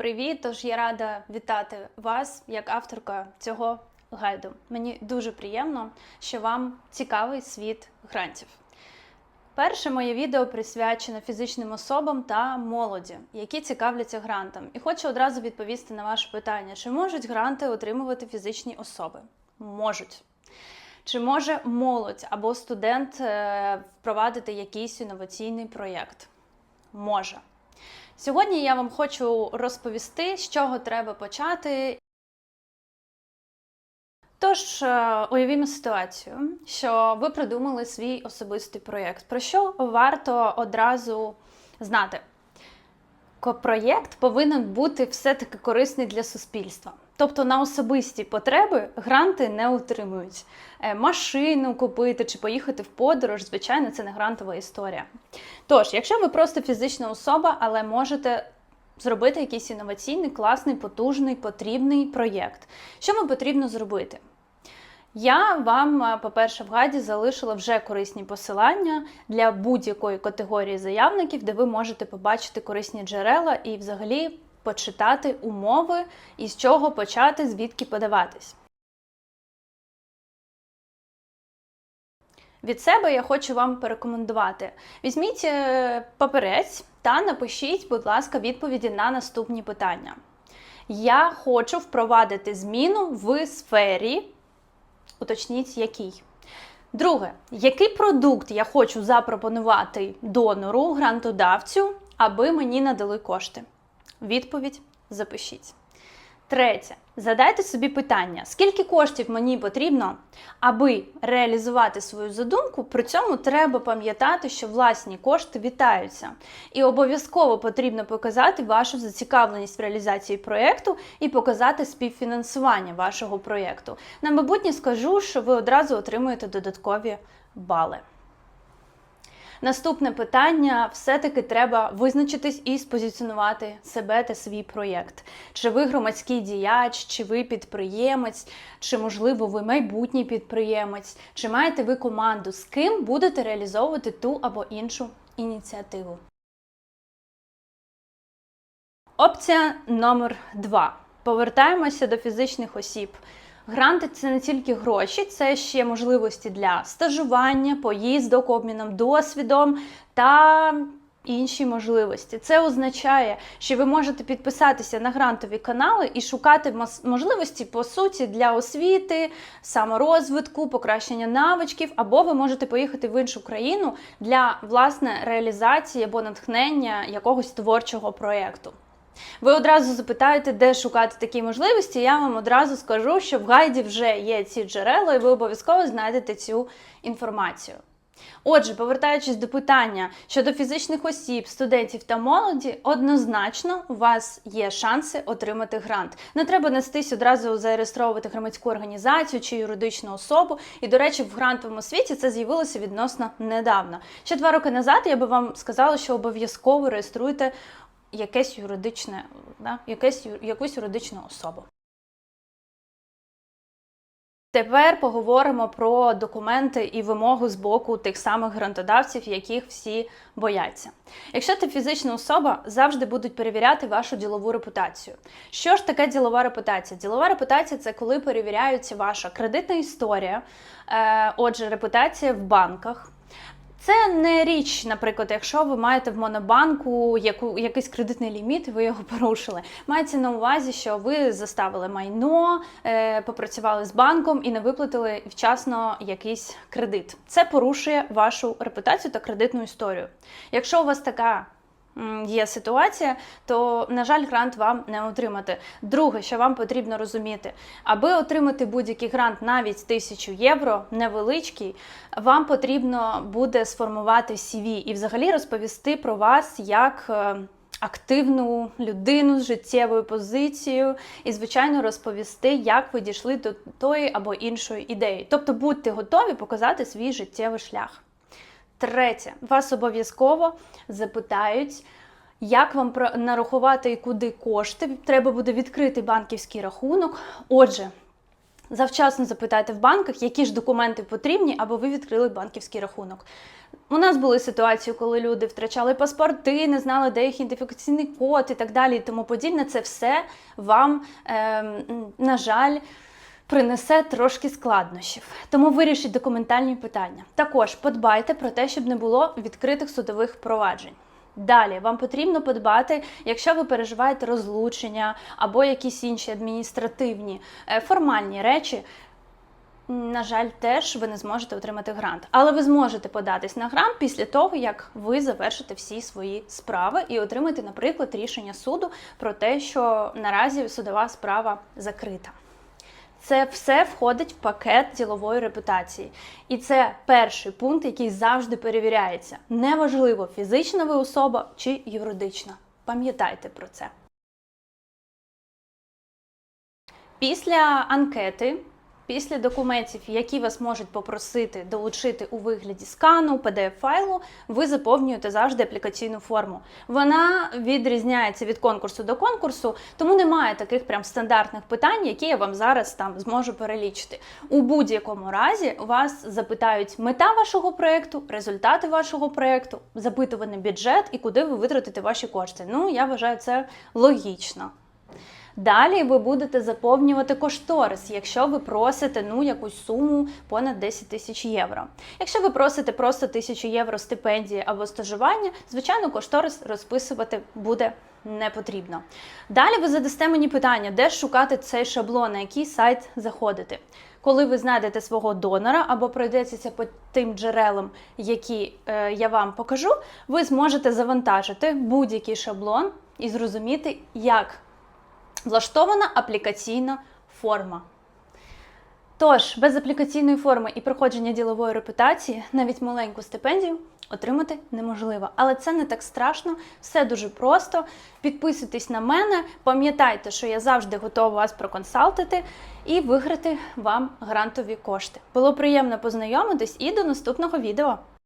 Привіт! Тож я рада вітати вас як авторка цього гайду. Мені дуже приємно, що вам цікавий світ грантів. Перше моє відео присвячено фізичним особам та молоді, які цікавляться грантом. І хочу одразу відповісти на ваше питання: чи можуть гранти отримувати фізичні особи? Можуть. Чи може молодь або студент е, впровадити якийсь інноваційний проєкт? Може. Сьогодні я вам хочу розповісти, з чого треба почати. Тож, е, уявімо ситуацію, що ви придумали свій особистий проєкт. Про що варто одразу знати? Проєкт повинен бути все-таки корисний для суспільства. Тобто на особисті потреби гранти не отримують. Е, Машину купити чи поїхати в подорож, звичайно, це не грантова історія. Тож, якщо ви просто фізична особа, але можете зробити якийсь інноваційний, класний, потужний, потрібний проєкт, що вам потрібно зробити? Я вам, е, по-перше, в гайді залишила вже корисні посилання для будь-якої категорії заявників, де ви можете побачити корисні джерела і взагалі почитати умови і з чого почати, звідки подаватись. Від себе я хочу вам порекомендувати. Візьміть е, папірець та напишіть, будь ласка, відповіді на наступні питання. Я хочу впровадити зміну в сфері. Уточніть, який. Друге, який продукт я хочу запропонувати донору, грантодавцю, аби мені надали кошти? Відповідь запишіть. Третє. Задайте собі питання, скільки коштів мені потрібно, аби реалізувати свою задумку. При цьому треба пам'ятати, що власні кошти вітаються. І обов'язково потрібно показати вашу зацікавленість в реалізації проєкту і показати співфінансування вашого проєкту. На майбутнє скажу, що ви одразу отримуєте додаткові бали. Наступне питання: все-таки треба визначитись і спозиціонувати себе та свій проєкт. Чи ви громадський діяч, чи ви підприємець, чи, можливо, ви майбутній підприємець, чи маєте ви команду, з ким будете реалізовувати ту або іншу ініціативу. Опція номер два. Повертаємося до фізичних осіб. Гранти це не тільки гроші, це ще можливості для стажування, поїздок, обміном досвідом та інші можливості. Це означає, що ви можете підписатися на грантові канали і шукати можливості по суті для освіти, саморозвитку, покращення навичків, або ви можете поїхати в іншу країну для власне реалізації або натхнення якогось творчого проєкту. Ви одразу запитаєте, де шукати такі можливості. Я вам одразу скажу, що в гайді вже є ці джерела, і ви обов'язково знайдете цю інформацію. Отже, повертаючись до питання щодо фізичних осіб, студентів та молоді, однозначно у вас є шанси отримати грант. Не треба нестись одразу зареєстровувати громадську організацію чи юридичну особу. І, до речі, в грантовому світі це з'явилося відносно недавно. Ще два роки назад я би вам сказала, що обов'язково реєструйте якесь юридичне, да, якесь, якусь юридичну особу. Тепер поговоримо про документи і вимогу з боку тих самих грантодавців, яких всі бояться. Якщо ти фізична особа, завжди будуть перевіряти вашу ділову репутацію. Що ж таке ділова репутація? Ділова репутація це коли перевіряється ваша кредитна історія, е, отже, репутація в банках. Це не річ, наприклад, якщо ви маєте в монобанку яку, якийсь кредитний ліміт, ви його порушили. Мається на увазі, що ви заставили майно, е, попрацювали з банком і не виплатили вчасно якийсь кредит. Це порушує вашу репутацію та кредитну історію. Якщо у вас така є ситуація, то, на жаль, грант вам не отримати. Друге, що вам потрібно розуміти, аби отримати будь-який грант, навіть тисячу євро, невеличкий, вам потрібно буде сформувати CV і взагалі розповісти про вас як. е, Активну людину з життєвою позицією, і, звичайно, розповісти, як ви дійшли до тої або іншої ідеї. Тобто будьте готові показати свій життєвий шлях. Третє, вас обов'язково запитають, як вам нарахувати і куди кошти. Треба буде відкрити банківський рахунок. Отже, завчасно запитайте в банках, які ж документи потрібні, аби ви відкрили банківський рахунок. У нас були ситуації, коли люди втрачали паспорти, не знали, де їх ідентифікаційний код і так далі, і тому подібне. Це все вам, ем, на жаль, принесе трошки складнощів. Тому вирішіть документальні питання. Також подбайте про те, щоб не було відкритих судових проваджень. Далі вам потрібно подбати, якщо ви переживаєте розлучення або якісь інші адміністративні е, формальні речі. На жаль, теж ви не зможете отримати грант, але ви зможете податись на грант після того, як ви завершите всі свої справи і отримаєте, наприклад, рішення суду про те, що наразі судова справа закрита. Це все входить в пакет ділової репутації. І це перший пункт, який завжди перевіряється. Неважливо, фізична ви особа чи юридична. Пам'ятайте про це. Після анкети, після документів, які вас можуть попросити долучити у вигляді скану, PDF-файлу, ви заповнюєте завжди аплікаційну форму. Вона відрізняється від конкурсу до конкурсу, тому немає таких прям стандартних питань, які я вам зараз там зможу перелічити. У будь-якому разі вас запитають мета вашого проєкту, результати вашого проєкту, запитуваний бюджет і куди ви витратите ваші кошти. Ну, я вважаю це логічно. Далі ви будете заповнювати кошторис, якщо ви просите ну якусь суму понад 10 тисяч євро. Якщо ви просите просто тисячу євро стипендії або стажування, звичайно, кошторис розписувати буде не потрібно. Далі ви задасте мені питання, де шукати цей шаблон, на який сайт заходити. Коли ви знайдете свого донора або пройдетеся по тим джерелам, які е, я вам покажу, ви зможете завантажити будь-який шаблон і зрозуміти, як влаштована аплікаційна форма. Тож, без аплікаційної форми і проходження ділової репутації навіть маленьку стипендію отримати неможливо. Але це не так страшно, все дуже просто. Підписуйтесь на мене, пам'ятайте, що я завжди готова вас проконсалтити і виграти вам грантові кошти. Було приємно познайомитись і до наступного відео.